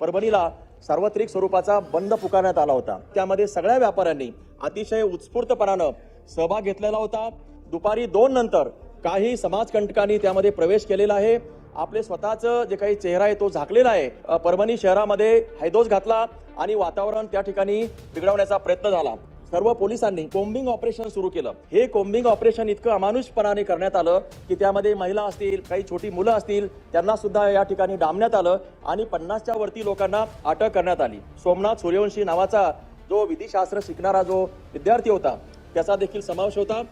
परभणीला सार्वत्रिक स्वरूपाचा बंद पुकारण्यात आला होता. त्यामध्ये सगळ्या व्यापाऱ्यांनी अतिशय उत्स्फूर्तपणानं सहभाग घेतलेला होता. दुपारी दोन नंतर काही समाजकंटकांनी त्यामध्ये प्रवेश केलेला आहे. आपले स्वतःचं जे काही चेहरा आहे तो झाकलेला आहे. परभणी शहरामध्ये हैदोस घातला आणि वातावरण त्या ठिकाणी बिघडवण्याचा प्रयत्न झाला. सर्व पोलिसांनी कोम्बिंग ऑपरेशन सुरू केलं. हे कोम्बिंग ऑपरेशन इतकं अमानुषपणाने करण्यात आलं की त्यामध्ये महिला असतील काही छोटी मुलं असतील त्यांना सुद्धा या ठिकाणी डांबण्यात आलं आणि पन्नासच्या वरती लोकांना अटक करण्यात आली. सोमनाथ सूर्यवंशी नावाचा जो विधीशास्त्र शिकणारा जो विद्यार्थी होता त्याचा देखील समावेश होता.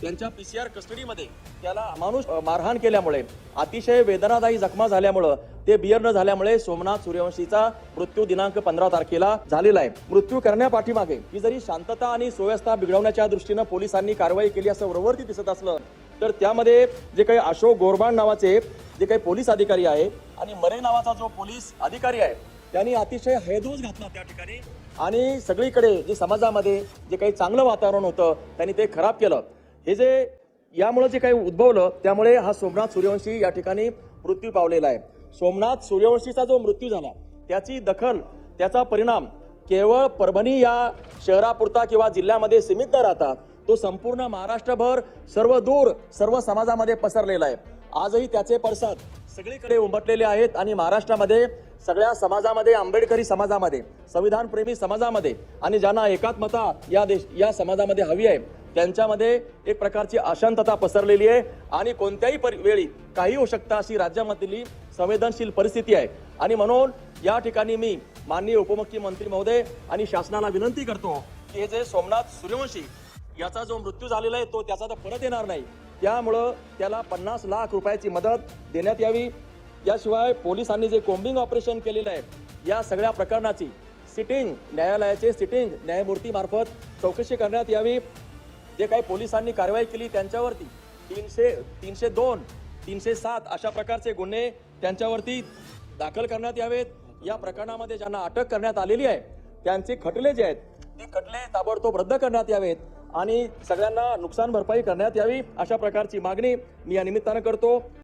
त्यांच्या पी सी आर कस्टडीमध्ये त्याला अमानुष मारहाण केल्यामुळे अतिशय वेदनादायी जखमा झाल्यामुळं ते बियर न झाल्यामुळे सोमनाथ सूर्यवंशीचा मृत्यू दिनांक पंधरा तारखेला झालेला आहे. मृत्यू करण्यापाठीमागे ही जरी शांतता आणि सुव्यवस्था बिघडवण्याच्या दृष्टीनं पोलिसांनी कारवाई केली असं वरवरती दिसत असलं तर त्यामध्ये जे काही अशोक गोरबाण नावाचे जे काही पोलीस अधिकारी आहे आणि मरे नावाचा जो पोलीस अधिकारी आहे त्यांनी अतिशय हैदोस घातला त्या ठिकाणी. आणि सगळीकडे जे समाजामध्ये जे काही चांगलं वातावरण होतं त्यांनी ते खराब केलं. हे जे यामुळे जे काही उद्भवलं त्यामुळे हा सोमनाथ सूर्यवंशी या ठिकाणी मृत्यू पावलेला आहे. सोमनाथ सूर्यवंशीचा जो मृत्यू झाला त्याची दखल त्याचा परिणाम केवळ परभणी या शहरापुरता किंवा जिल्ह्यामध्ये सीमित न राहता तो संपूर्ण महाराष्ट्रभर सर्व दूर सर्व समाजामध्ये पसरलेला आहे. आजही त्याचे पडसाद सगळीकडे उमटलेले आहेत आणि महाराष्ट्रामध्ये सगळ्या समाजामध्ये आंबेडकरी समाजामध्ये संविधानप्रेमी समाजामध्ये आणि ज्यांना एकात्मता या देश या समाजामध्ये हवी आहे त्यांच्यामध्ये एक प्रकारची अशांतता पसरलेली आहे. आणि कोणत्याही परि- वेळी काही होऊ शकता अशी राज्यामधली संवेदनशील परिस्थिती आहे. आणि म्हणून या ठिकाणी मी माननीय उपमुख्यमंत्री महोदय आणि शासनाला विनंती करतो की हे जे सोमनाथ सूर्यवंशी याचा जो मृत्यू झालेला आहे तो त्याचा तर परत येणार नाही. त्यामुळं त्याला पन्नास लाख रुपयाची मदत देण्यात यावी. याशिवाय पोलिसांनी जे कोम्बिंग ऑपरेशन केलेलं आहे या सगळ्या प्रकरणाची सिटिंग न्यायालयाचे सिटिंग न्यायमूर्तीमार्फत चौकशी करण्यात यावी. जे काही पोलिसांनी कारवाई केली त्यांच्यावरती तीनशे तीनशे दोन तीनशे सात अशा प्रकारचे गुन्हे त्यांच्यावरती दाखल करण्यात यावेत. या प्रकरणामध्ये ज्यांना अटक करण्यात आलेली आहे त्यांचे खटले जे आहेत ते खटले ताबडतोब रद्द करण्यात यावेत आणि सगळ्यांना नुकसान भरपाई करण्यात यावी अशा प्रकारची मागणी मी या निमित्तानं करतो.